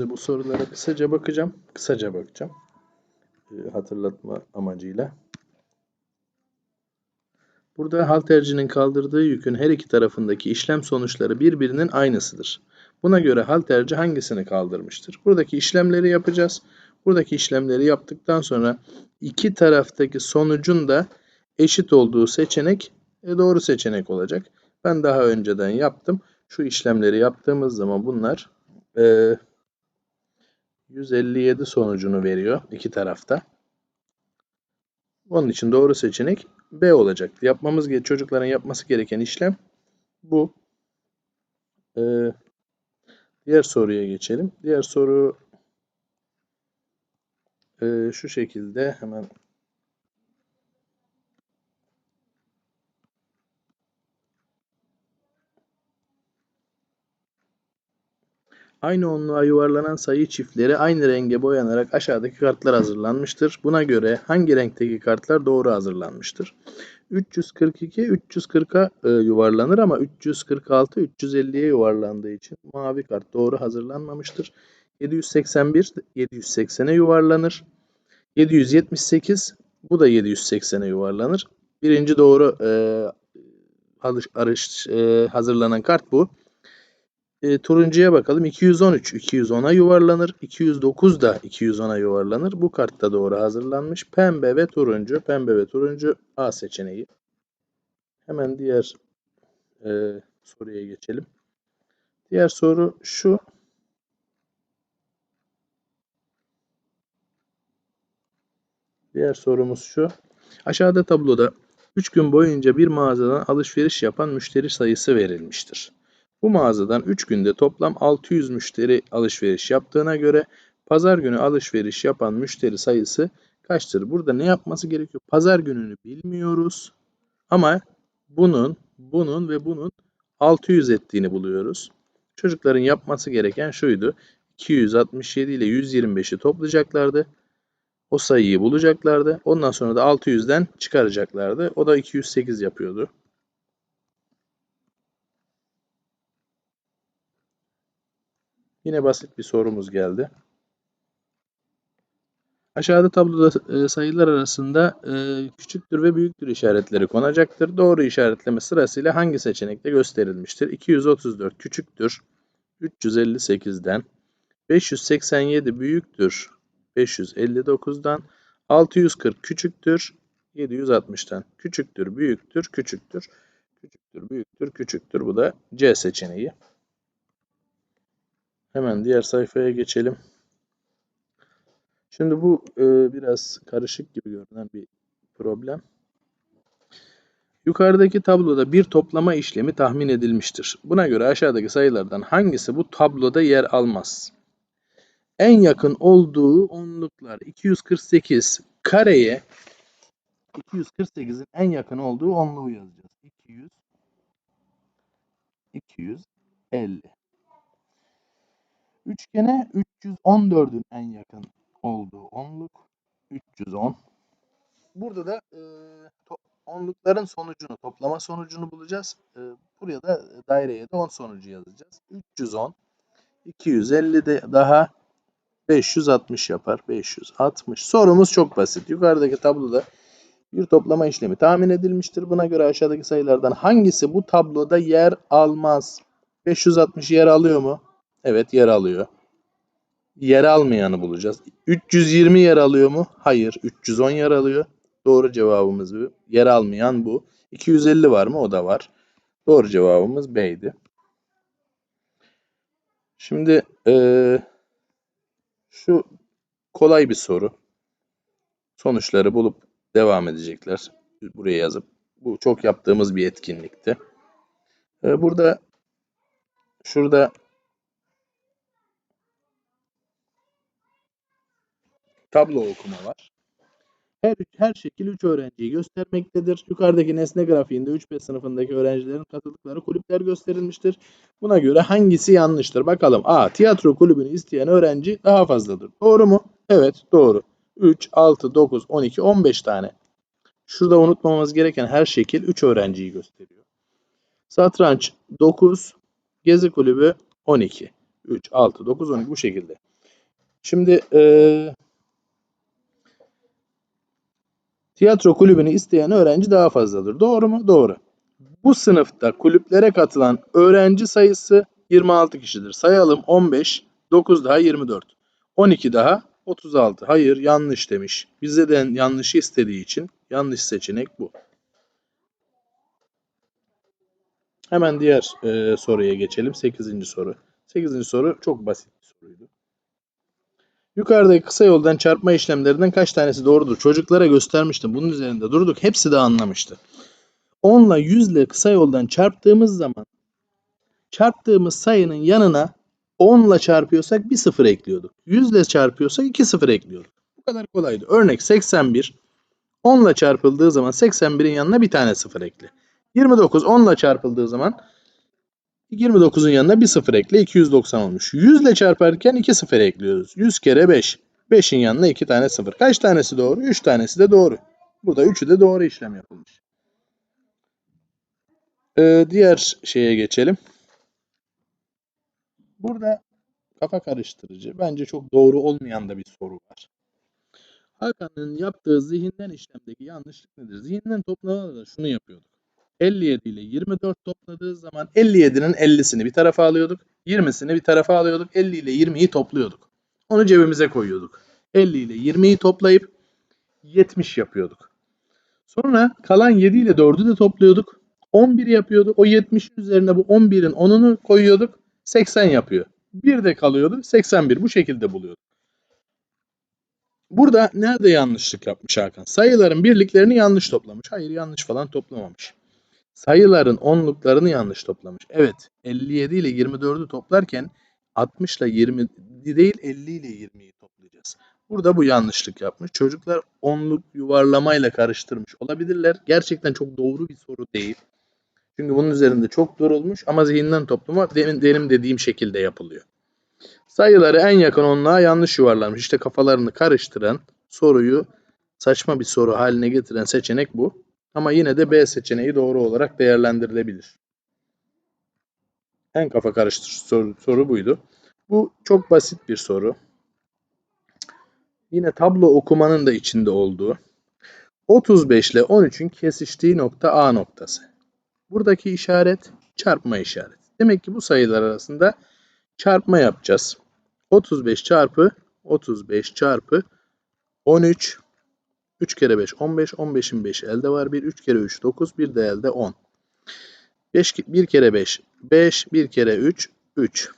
Şimdi bu sorulara kısaca bakacağım. Kısaca bakacağım. Ee, hatırlatma amacıyla. Burada haltercinin kaldırdığı yükün her iki tarafındaki işlem sonuçları birbirinin aynısıdır. Buna göre halterci hangisini kaldırmıştır? Buradaki işlemleri yapacağız. Buradaki işlemleri yaptıktan sonra iki taraftaki sonucun da eşit olduğu seçenek e, doğru seçenek olacak. Ben daha önceden yaptım. Şu işlemleri yaptığımız zaman bunlar e, 157 sonucunu veriyor iki tarafta. Onun için doğru seçenek B olacak. Yapmamız çocukların yapması gereken işlem bu. Ee, diğer soruya geçelim. Diğer soru e, şu şekilde hemen Aynı onluğa yuvarlanan sayı çiftleri aynı renge boyanarak aşağıdaki kartlar hazırlanmıştır. Buna göre hangi renkteki kartlar doğru hazırlanmıştır? 342 340'a e, yuvarlanır ama 346 350'ye yuvarlandığı için mavi kart doğru hazırlanmamıştır. 781 780'e yuvarlanır. 778 bu da 780'e yuvarlanır. Birinci doğru e, arış, e, hazırlanan kart bu. E, turuncuya bakalım. 213 210'a yuvarlanır. 209 da 210'a yuvarlanır. Bu kart da doğru hazırlanmış. Pembe ve turuncu. Pembe ve turuncu A seçeneği. Hemen diğer e, soruya geçelim. Diğer soru şu. Diğer sorumuz şu. Aşağıda tabloda 3 gün boyunca bir mağazadan alışveriş yapan müşteri sayısı verilmiştir. Bu mağazadan 3 günde toplam 600 müşteri alışveriş yaptığına göre pazar günü alışveriş yapan müşteri sayısı kaçtır? Burada ne yapması gerekiyor? Pazar gününü bilmiyoruz ama bunun, bunun ve bunun 600 ettiğini buluyoruz. Çocukların yapması gereken şuydu. 267 ile 125'i toplayacaklardı. O sayıyı bulacaklardı. Ondan sonra da 600'den çıkaracaklardı. O da 208 yapıyordu. Yine basit bir sorumuz geldi. Aşağıda tabloda e, sayılar arasında e, küçüktür ve büyüktür işaretleri konacaktır. Doğru işaretleme sırasıyla hangi seçenekte gösterilmiştir? 234 küçüktür 358'den, 587 büyüktür 559'dan, 640 küçüktür 760'tan. Küçüktür, büyüktür, küçüktür, küçüktür, büyüktür, küçüktür. Bu da C seçeneği. Hemen diğer sayfaya geçelim. Şimdi bu e, biraz karışık gibi görünen bir problem. Yukarıdaki tabloda bir toplama işlemi tahmin edilmiştir. Buna göre aşağıdaki sayılardan hangisi bu tabloda yer almaz? En yakın olduğu onluklar 248 kareye 248'in en yakın olduğu onluğu yazacağız. 200 250 Üçgene 314'ün en yakın olduğu onluk 310. Burada da e, onlukların sonucunu, toplama sonucunu bulacağız. E, buraya da daireye de 10 sonucu yazacağız. 310, 250 de daha 560 yapar. 560. Sorumuz çok basit. Yukarıdaki tabloda bir toplama işlemi tahmin edilmiştir. Buna göre aşağıdaki sayılardan hangisi bu tabloda yer almaz? 560 yer alıyor mu? Evet yer alıyor. Yer almayanı bulacağız. 320 yer alıyor mu? Hayır. 310 yer alıyor. Doğru cevabımız bu. Yer almayan bu. 250 var mı? O da var. Doğru cevabımız B'ydi. Şimdi ee, şu kolay bir soru. Sonuçları bulup devam edecekler. Buraya yazıp. Bu çok yaptığımız bir etkinlikti. Ee, burada şurada tablo okuma var. Her, her şekil 3 öğrenciyi göstermektedir. Yukarıdaki nesne grafiğinde 3B sınıfındaki öğrencilerin katıldıkları kulüpler gösterilmiştir. Buna göre hangisi yanlıştır? Bakalım. A. Tiyatro kulübünü isteyen öğrenci daha fazladır. Doğru mu? Evet doğru. 3, 6, 9, 12, 15 tane. Şurada unutmamamız gereken her şekil 3 öğrenciyi gösteriyor. Satranç 9, gezi kulübü 12. 3, 6, 9, 12 bu şekilde. Şimdi eee, tiyatro kulübünü isteyen öğrenci daha fazladır. Doğru mu? Doğru. Bu sınıfta kulüplere katılan öğrenci sayısı 26 kişidir. Sayalım 15, 9 daha 24. 12 daha 36. Hayır yanlış demiş. Bizden yanlışı istediği için yanlış seçenek bu. Hemen diğer e, soruya geçelim. 8. soru. 8. soru çok basit bir soruydu. Yukarıdaki kısa yoldan çarpma işlemlerinden kaç tanesi doğrudur? Çocuklara göstermiştim. Bunun üzerinde durduk. Hepsi de anlamıştı. 10 ile 100 ile kısa yoldan çarptığımız zaman çarptığımız sayının yanına 10 ile çarpıyorsak bir sıfır ekliyorduk. 100 ile çarpıyorsak 2 sıfır ekliyorduk. Bu kadar kolaydı. Örnek 81 10 ile çarpıldığı zaman 81'in yanına bir tane sıfır ekle. 29 10 ile çarpıldığı zaman 29'un yanına bir sıfır ekle 290 olmuş. 100 ile çarparken 2 sıfır ekliyoruz. 100 kere 5. 5'in yanına 2 tane sıfır. Kaç tanesi doğru? 3 tanesi de doğru. Burada 3'ü de doğru işlem yapılmış. Ee, diğer şeye geçelim. Burada kafa karıştırıcı, bence çok doğru olmayan da bir soru var. Hakan'ın yaptığı zihinden işlemdeki yanlışlık nedir? Zihinden toplamada da şunu yapıyorduk. 57 ile 24 topladığı zaman 57'nin 50'sini bir tarafa alıyorduk. 20'sini bir tarafa alıyorduk. 50 ile 20'yi topluyorduk. Onu cebimize koyuyorduk. 50 ile 20'yi toplayıp 70 yapıyorduk. Sonra kalan 7 ile 4'ü de topluyorduk. 11 yapıyordu. O 70'in üzerine bu 11'in 10'unu koyuyorduk. 80 yapıyor. Bir de kalıyordu. 81. Bu şekilde buluyorduk. Burada nerede yanlışlık yapmış Hakan? Sayıların birliklerini yanlış toplamış. Hayır yanlış falan toplamamış. Sayıların onluklarını yanlış toplamış. Evet 57 ile 24'ü toplarken 60 ile 20 değil 50 ile 20'yi toplayacağız. Burada bu yanlışlık yapmış. Çocuklar onluk yuvarlamayla karıştırmış olabilirler. Gerçekten çok doğru bir soru değil. Çünkü bunun üzerinde çok durulmuş ama zihinden toplama benim, dediğim şekilde yapılıyor. Sayıları en yakın onluğa yanlış yuvarlanmış. İşte kafalarını karıştıran soruyu saçma bir soru haline getiren seçenek bu. Ama yine de B seçeneği doğru olarak değerlendirilebilir. En kafa karıştırıcı soru, soru buydu. Bu çok basit bir soru. Yine tablo okumanın da içinde olduğu. 35 ile 13'ün kesiştiği nokta A noktası. Buradaki işaret çarpma işareti. Demek ki bu sayılar arasında çarpma yapacağız. 35 çarpı 35 çarpı 13 3 kere 5 15 15'in 5 elde var 1 3 kere 3 9 bir de elde 10 5 1 kere 5 5 1 kere 3 3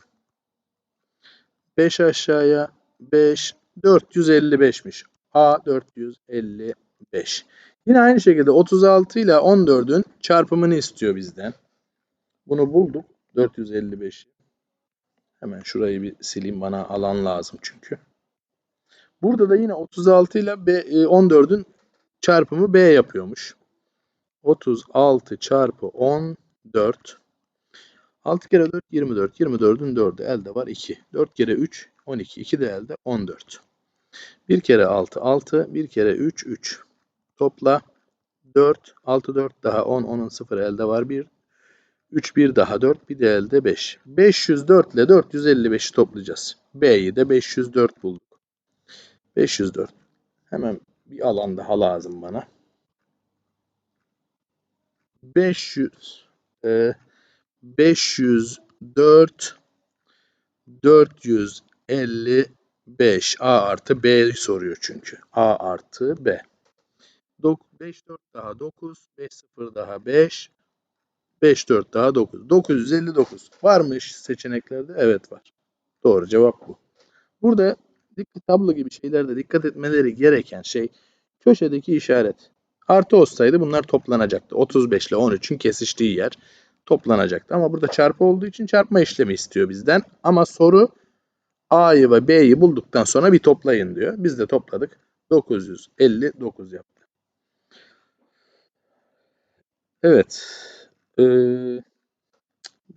5 aşağıya 5 455'miş. A 455. Yine aynı şekilde 36 ile 14'ün çarpımını istiyor bizden. Bunu bulduk. 455. Hemen şurayı bir sileyim. Bana alan lazım çünkü. Burada da yine 36 ile B, 14'ün çarpımı B yapıyormuş. 36 çarpı 14. 6 kere 4 24. 24'ün 4'ü elde var 2. 4 kere 3 12. 2 de elde 14. 1 kere 6 6. 1 kere 3 3. Topla 4. 6 4 daha 10. 10'un 0 elde var 1. 3 1 daha 4. Bir de elde 5. 504 ile 455'i toplayacağız. B'yi de 504 bulduk. 504. Hemen bir alan daha lazım bana. 500 e, 504 455 A artı B soruyor çünkü. A artı B. 5 4 daha 9, 5 0 daha 5, 5 4 daha 9. 959. Var mı seçeneklerde? Evet var. Doğru cevap bu. Burada dikkat tablo gibi şeylerde dikkat etmeleri gereken şey köşedeki işaret. Artı olsaydı bunlar toplanacaktı. 35 ile 13'ün kesiştiği yer toplanacaktı. Ama burada çarpı olduğu için çarpma işlemi istiyor bizden. Ama soru A'yı ve B'yi bulduktan sonra bir toplayın diyor. Biz de topladık. 959 yaptı. Evet. Ee,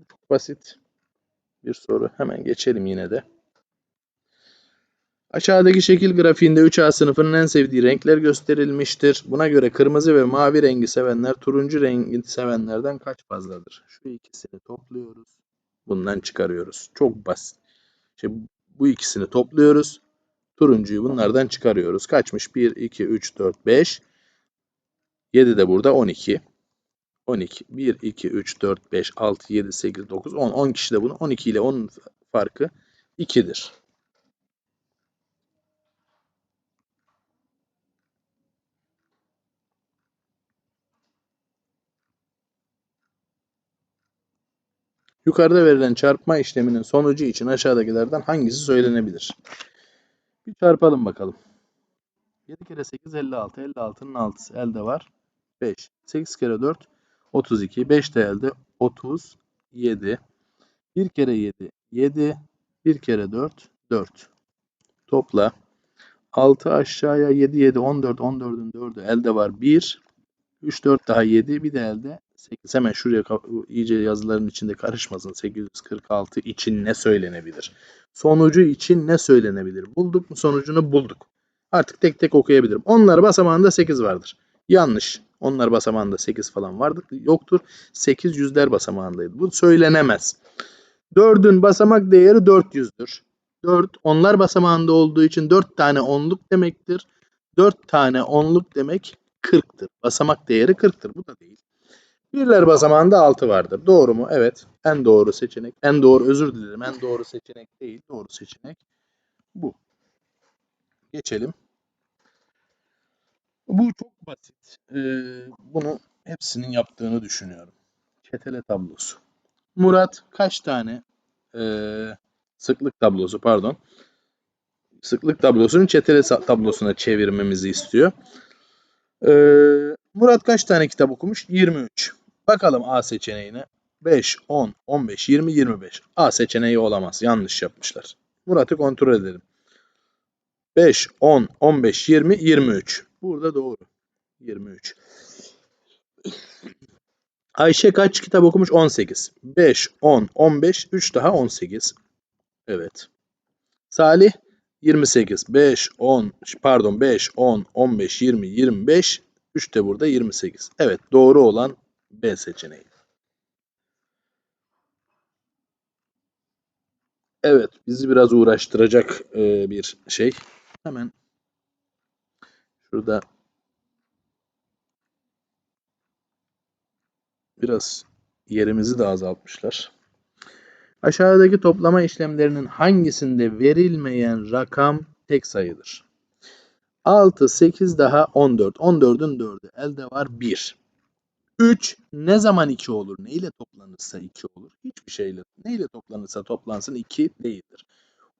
çok basit bir soru. Hemen geçelim yine de. Aşağıdaki şekil grafiğinde 3A sınıfının en sevdiği renkler gösterilmiştir. Buna göre kırmızı ve mavi rengi sevenler turuncu rengi sevenlerden kaç fazladır? Şu ikisini topluyoruz. Bundan çıkarıyoruz. Çok basit. Şimdi bu ikisini topluyoruz. Turuncuyu bunlardan çıkarıyoruz. Kaçmış? 1, 2, 3, 4, 5. 7 de burada 12. 12. 1, 2, 3, 4, 5, 6, 7, 8, 9, 10. 10 kişi de bunu. 12 ile 10'un farkı 2'dir. Yukarıda verilen çarpma işleminin sonucu için aşağıdakilerden hangisi söylenebilir? Bir çarpalım bakalım. 7 kere 8 56. 56'nın 6'sı elde var. 5. 8 kere 4 32. 5 de elde 37. 1 kere 7 7. 1 kere 4 4. Topla. 6 aşağıya 7 7 14 14'ün 4'ü elde var 1. 3 4 daha 7 bir de elde 8. Hemen şuraya iyice yazıların içinde karışmasın. 846 için ne söylenebilir? Sonucu için ne söylenebilir? Bulduk mu sonucunu bulduk. Artık tek tek okuyabilirim. Onlar basamağında 8 vardır. Yanlış. Onlar basamağında 8 falan vardır. Yoktur. 8 yüzler basamağındaydı. Bu söylenemez. 4'ün basamak değeri 400'dür. 4 onlar basamağında olduğu için 4 tane onluk demektir. 4 tane onluk demek 40'tır. Basamak değeri 40'tır. Bu da değil. Birler basamağında 6 vardır. Doğru mu? Evet. En doğru seçenek. En doğru özür dilerim. En doğru seçenek değil. Doğru seçenek bu. Geçelim. Bu çok basit. Ee, bunu hepsinin yaptığını düşünüyorum. Çetele tablosu. Murat kaç tane ee, sıklık tablosu pardon. Sıklık tablosunun çetele tablosuna çevirmemizi istiyor. Ee, Murat kaç tane kitap okumuş? 23. Bakalım A seçeneğine. 5, 10, 15, 20, 25. A seçeneği olamaz. Yanlış yapmışlar. Murat'ı kontrol edelim. 5, 10, 15, 20, 23. Burada doğru. 23. Ayşe kaç kitap okumuş? 18. 5, 10, 15, 3 daha 18. Evet. Salih 28. 5, 10, pardon 5, 10, 15, 20, 25. 3 de burada 28. Evet doğru olan B seçeneği. Evet bizi biraz uğraştıracak e, bir şey. Hemen şurada biraz yerimizi de azaltmışlar. Aşağıdaki toplama işlemlerinin hangisinde verilmeyen rakam tek sayıdır? 6, 8 daha 14. 14'ün 4'ü. Elde var 1. 3 ne zaman 2 olur? Ne ile toplanırsa 2 olur? Hiçbir şeyle. Ne ile toplanırsa toplansın 2 değildir.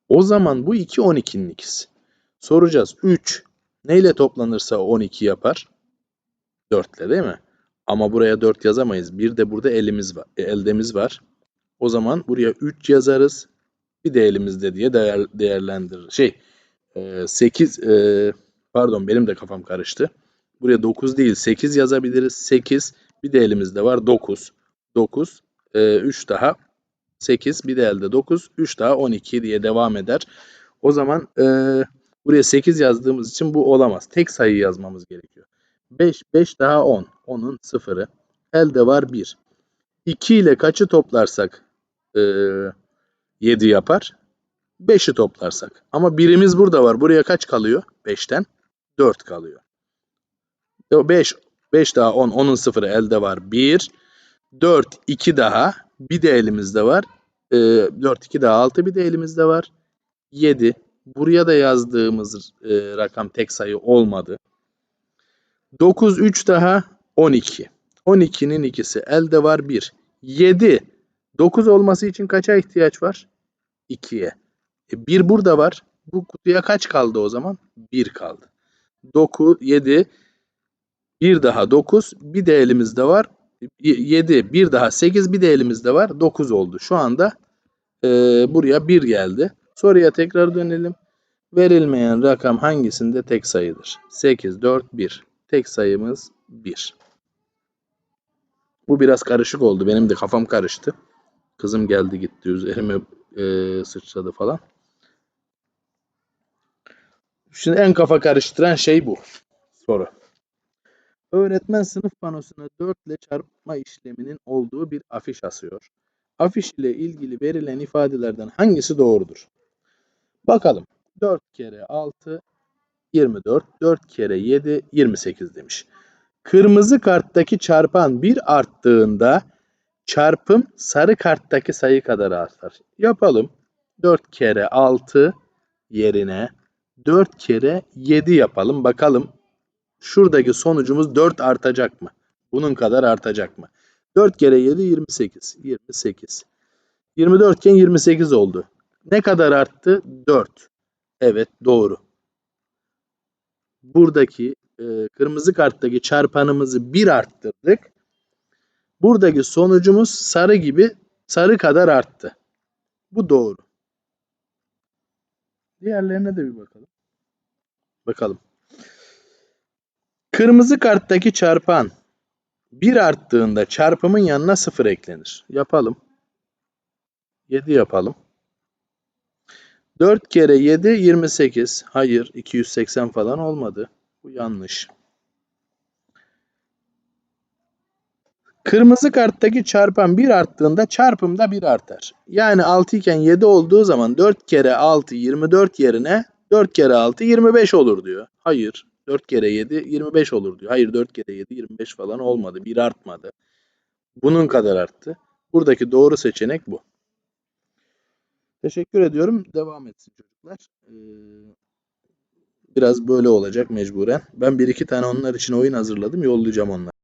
O zaman bu 2 12'nin ikisi. Soracağız. 3 ne ile toplanırsa 12 yapar? 4 ile değil mi? Ama buraya 4 yazamayız. Bir de burada elimiz var. e, eldemiz var. O zaman buraya 3 yazarız. Bir de elimizde diye değer, değerlendirir. Şey 8 pardon benim de kafam karıştı. Buraya 9 değil 8 yazabiliriz. 8 bir de elimizde var 9. 9 3 daha 8 bir de elde 9 3 daha 12 diye devam eder. O zaman e, buraya 8 yazdığımız için bu olamaz. Tek sayı yazmamız gerekiyor. 5 5 daha 10. 10'un sıfırı. Elde var 1. 2 ile kaçı toplarsak e, 7 yapar? 5'i toplarsak. Ama birimiz burada var. Buraya kaç kalıyor? 5'ten 4 kalıyor. 5 5 daha 10. 10'un sıfırı elde var 1. 4 2 daha. Bir de elimizde var. E, 4 2 daha 6 bir de elimizde var. 7. Buraya da yazdığımız e, rakam tek sayı olmadı. 9 3 daha 12. 12'nin ikisi elde var 1. 7. 9 olması için kaça ihtiyaç var? 2'ye. E, 1 burada var. Bu kutuya kaç kaldı o zaman? 1 kaldı. 9 7 bir daha 9 bir de elimizde var. 7 bir daha 8 bir de elimizde var. 9 oldu. Şu anda e, buraya 1 geldi. Soruya tekrar dönelim. Verilmeyen rakam hangisinde tek sayıdır? 8, 4, 1. Tek sayımız 1. Bu biraz karışık oldu. Benim de kafam karıştı. Kızım geldi gitti üzerime e, sıçradı falan. Şimdi en kafa karıştıran şey bu. Soru. Öğretmen sınıf panosuna 4 ile çarpma işleminin olduğu bir afiş asıyor. Afiş ile ilgili verilen ifadelerden hangisi doğrudur? Bakalım. 4 kere 6 24. 4 kere 7 28 demiş. Kırmızı karttaki çarpan 1 arttığında çarpım sarı karttaki sayı kadar artar. Yapalım. 4 kere 6 yerine 4 kere 7 yapalım. Bakalım şuradaki sonucumuz 4 artacak mı? Bunun kadar artacak mı? 4 kere 7 28. 28. 24 iken 28 oldu. Ne kadar arttı? 4. Evet doğru. Buradaki e, kırmızı karttaki çarpanımızı 1 arttırdık. Buradaki sonucumuz sarı gibi sarı kadar arttı. Bu doğru. Diğerlerine de bir bakalım. Bakalım. Kırmızı karttaki çarpan 1 arttığında çarpımın yanına 0 eklenir. Yapalım. 7 yapalım. 4 kere 7 28. Hayır 280 falan olmadı. Bu yanlış. Kırmızı karttaki çarpan 1 arttığında çarpım da 1 artar. Yani 6 iken 7 olduğu zaman 4 kere 6 24 yerine 4 kere 6 25 olur diyor. Hayır. 4 kere 7 25 olur diyor. Hayır 4 kere 7 25 falan olmadı. 1 artmadı. Bunun kadar arttı. Buradaki doğru seçenek bu. Teşekkür ediyorum. Devam etsin çocuklar. Ee, biraz böyle olacak mecburen. Ben bir iki tane onlar için oyun hazırladım. Yollayacağım onları.